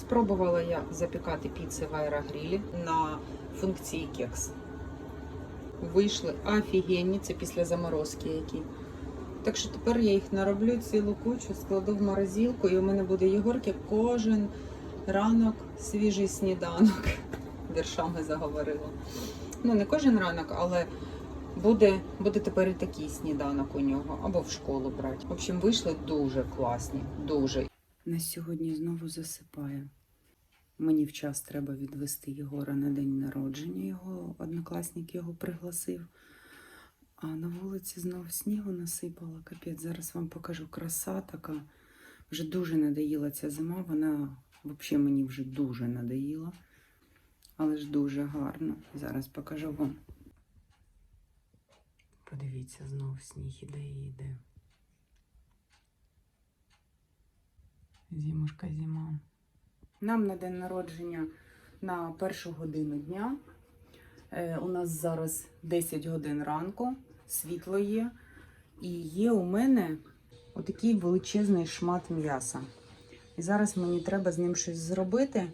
Спробувала я запікати піци в аерогрілі на функції кекс. Вийшли офігенні, це після заморозки які. Так що тепер я їх нароблю цілу кучу, складу в морозилку, і у мене буде Єгорки кожен ранок свіжий сніданок. Віршами заговорила. Ну, не кожен ранок, але буде, буде тепер і такий сніданок у нього, або в школу брати. В общем, вийшли дуже класні, дуже. На сьогодні знову засипає. Мені в час треба відвести Єгора на день народження. Його однокласник його пригласив. А на вулиці знов снігу насипало. Капець, зараз вам покажу краса така. Вже дуже надоїла ця зима. Вона взагалі мені вже дуже надоїла. Але ж дуже гарно. Зараз покажу вам. Подивіться, знов сніг іде і йде. Зімушка зима. Нам на день народження на першу годину дня. Е, у нас зараз 10 годин ранку, світло є. І є у мене отакий величезний шмат м'яса. І зараз мені треба з ним щось зробити.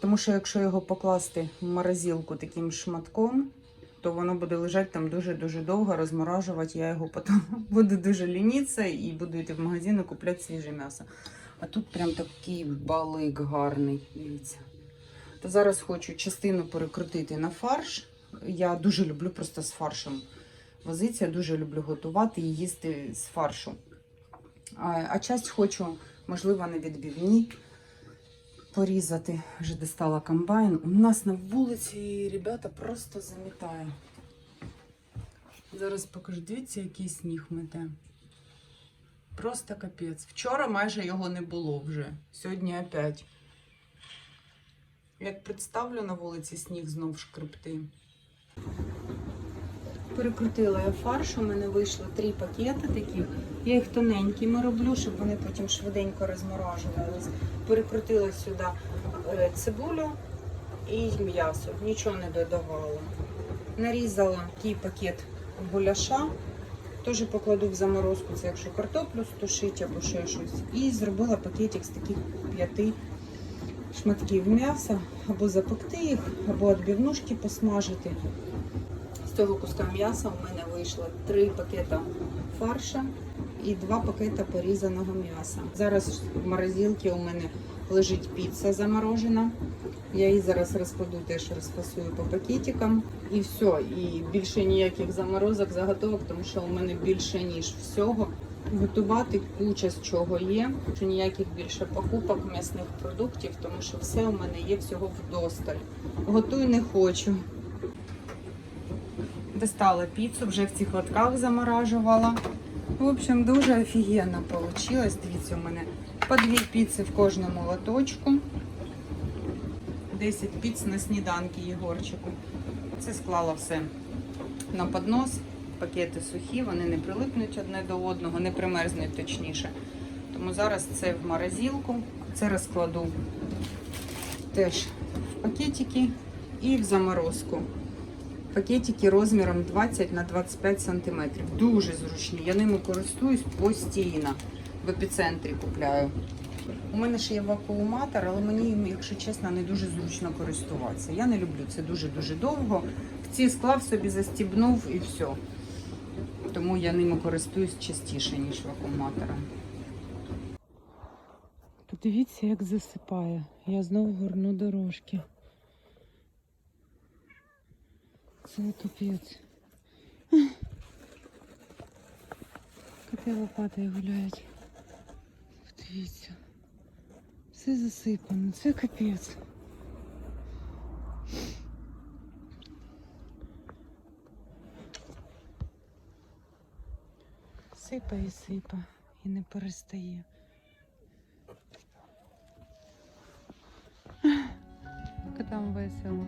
Тому що якщо його покласти в морозилку таким шматком, то воно буде лежати там дуже-дуже довго, розморажувати. Я його потім буду дуже лінитися і буду йти в магазин і купляти свіже м'ясо. А тут прям такий балик гарний. Дивіться. То зараз хочу частину перекрутити на фарш. Я дуже люблю просто з фаршем возитися, дуже люблю готувати і їсти з фаршу. А, а часть хочу, можливо, на відбивні порізати. Вже достала комбайн. У нас на вулиці, ребята, просто замітає. Зараз покажу, дивіться, який сніг мете. Просто капець. Вчора майже його не було вже. Сьогодні опять. Як представлю на вулиці сніг знов шкрипти. Перекрутила я фарш, у мене вийшло три пакети такі. Я їх тоненькими роблю, щоб вони потім швиденько розморажувались. Перекрутила сюди е, цибулю і м'ясо, нічого не додавала. Нарізала такий пакет гуляша. Теж покладу в заморозку, це якщо картоплю стушити або ще щось. І зробила пакетик з таких п'яти шматків м'яса, або запекти їх, або відбивнушки посмажити. Цього куска м'яса у мене вийшло три пакета фарша і два пакета порізаного м'яса. Зараз в морозилці у мене лежить піца заморожена. Я її зараз розкладу, теж розфасую по пакетикам. І все. І більше ніяких заморозок, заготовок, тому що у мене більше ніж всього. Готувати куча з чого є. Що ніяких більше покупок м'ясних продуктів, тому що все у мене є всього вдосталь. Готую не хочу. Достала піцу, вже в цих лотках заморажувала. В общем, дуже офігенно вийшло. Дивіться, у мене по дві піци в кожному лоточку. 10 піц на сніданки Єгорчику. Це склала все на поднос. Пакети сухі, вони не прилипнуть одне до одного, не примерзнуть точніше. Тому зараз це в морозилку. Це розкладу теж в пакетики і в заморозку. Пакетики розміром 20 на 25 см. Дуже зручні. Я ними користуюсь постійно. В епіцентрі купляю. У мене ще є вакууматор, але мені, якщо чесно, не дуже зручно користуватися. Я не люблю це дуже-дуже довго. В ці склав собі застібнув і все. Тому я ними користуюсь частіше, ніж вакууматором. Подивіться, як засипає. Я знову горну дорожки. Це капець. Коти лопатою гуляють. Подивіться. Все засипано, це капець. Сипа і сипа і не перестає. Котам весело.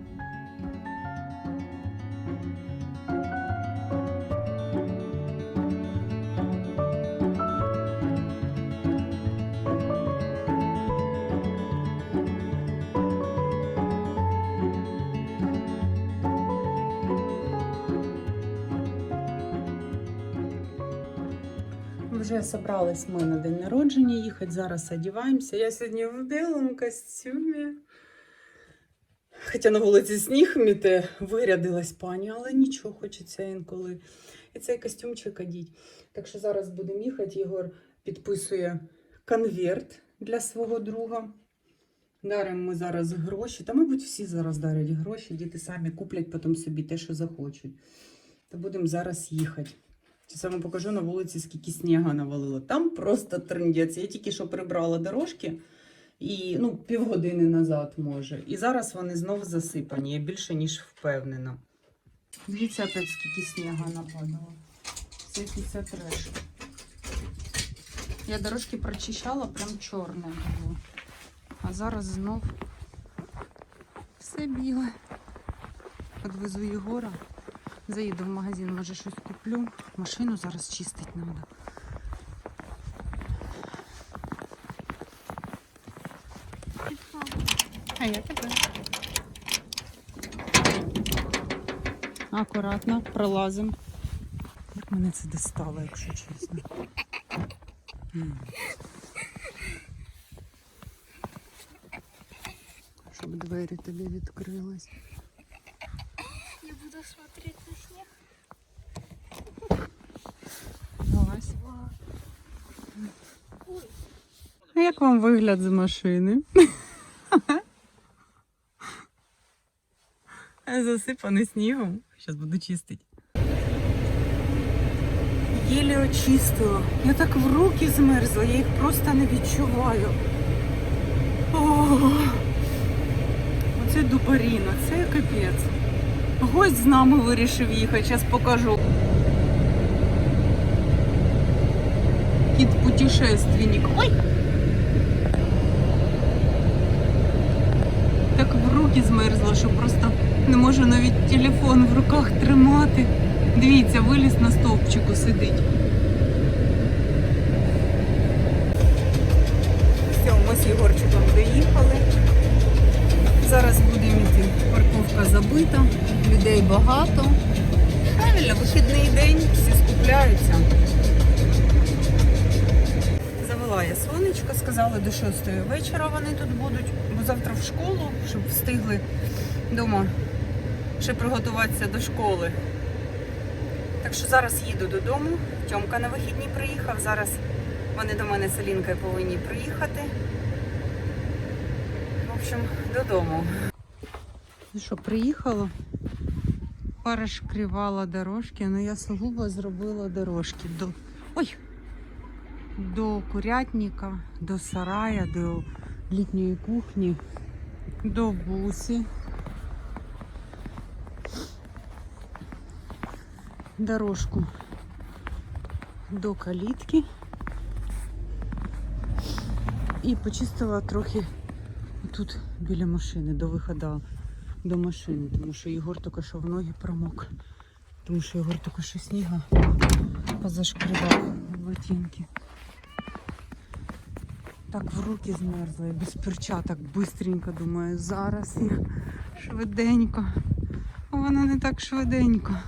вже зібрались ми на день народження їхати, зараз одіваємося. Я сьогодні в білому костюмі. Хоча на вулиці сніг міте, вирядилась пані, але нічого хочеться інколи. І цей костюмчик одіть. Так що зараз будемо їхати. Єгор підписує конверт для свого друга. Даримо ми зараз гроші. Та, мабуть, всі зараз дарять гроші, діти самі куплять потім собі те, що захочуть. Та будемо зараз їхати. Це саме покажу на вулиці, скільки снігу навалило. Там просто трендець. Я тільки що прибрала дорожки і ну, півгодини назад, може. І зараз вони знов засипані. Я більше ніж впевнена. Дивіться, опять скільки снігу нападало. Це якийсь треш. Я дорожки прочищала, прям чорне було. А зараз знов все біле. Подвезу Єгора. Заїду в магазин, може щось куплю. Машину зараз чистити треба. А я тебе. Акуратно, пролазимо. Як мене це достало, якщо чесно. Щоб двері тобі відкрились. Я буду смотреть на снег. Ось. А як вам вигляд з машини? Засипаний снігом. Зараз буду чистити. Єлі очистила. Я так в руки змерзла, я їх просто не відчуваю. О, оце дупаріно, це капець. Гость з нами вирішив їхати, зараз покажу. Кіт путешественник. Ой! Руки змерзла, що просто не можу навіть телефон в руках тримати. Дивіться, виліз на стовпчику сидить. Все, ми з Єгорчиком доїхали. Зараз будемо йти. Парковка забита, людей багато. Правильно, вихідний день, всі скупляються. Завела сонечко, сказали до 6 вечора вони тут будуть, бо завтра в школу, щоб встигли вдома ще приготуватися до школи. Так що зараз їду додому. Тьомка на вихідні приїхав. Зараз вони до мене з Алінкою повинні приїхати. В общем, додому. Ну що, приїхала? Перешкрівала дорожки, але я сугубо зробила дорожки до. Ой! До курятника, до сарая, до літньої кухні, до бусі. Дорожку до калітки. І почистила трохи тут біля машини, до виходу до машини, тому що Єгор тільки що в ноги промок. Тому що Єгор тільки що сніга позашкривав ботинки. Так в руки змерзла, я без перчаток бистренько думаю, зараз я швиденько. Воно не так швиденько.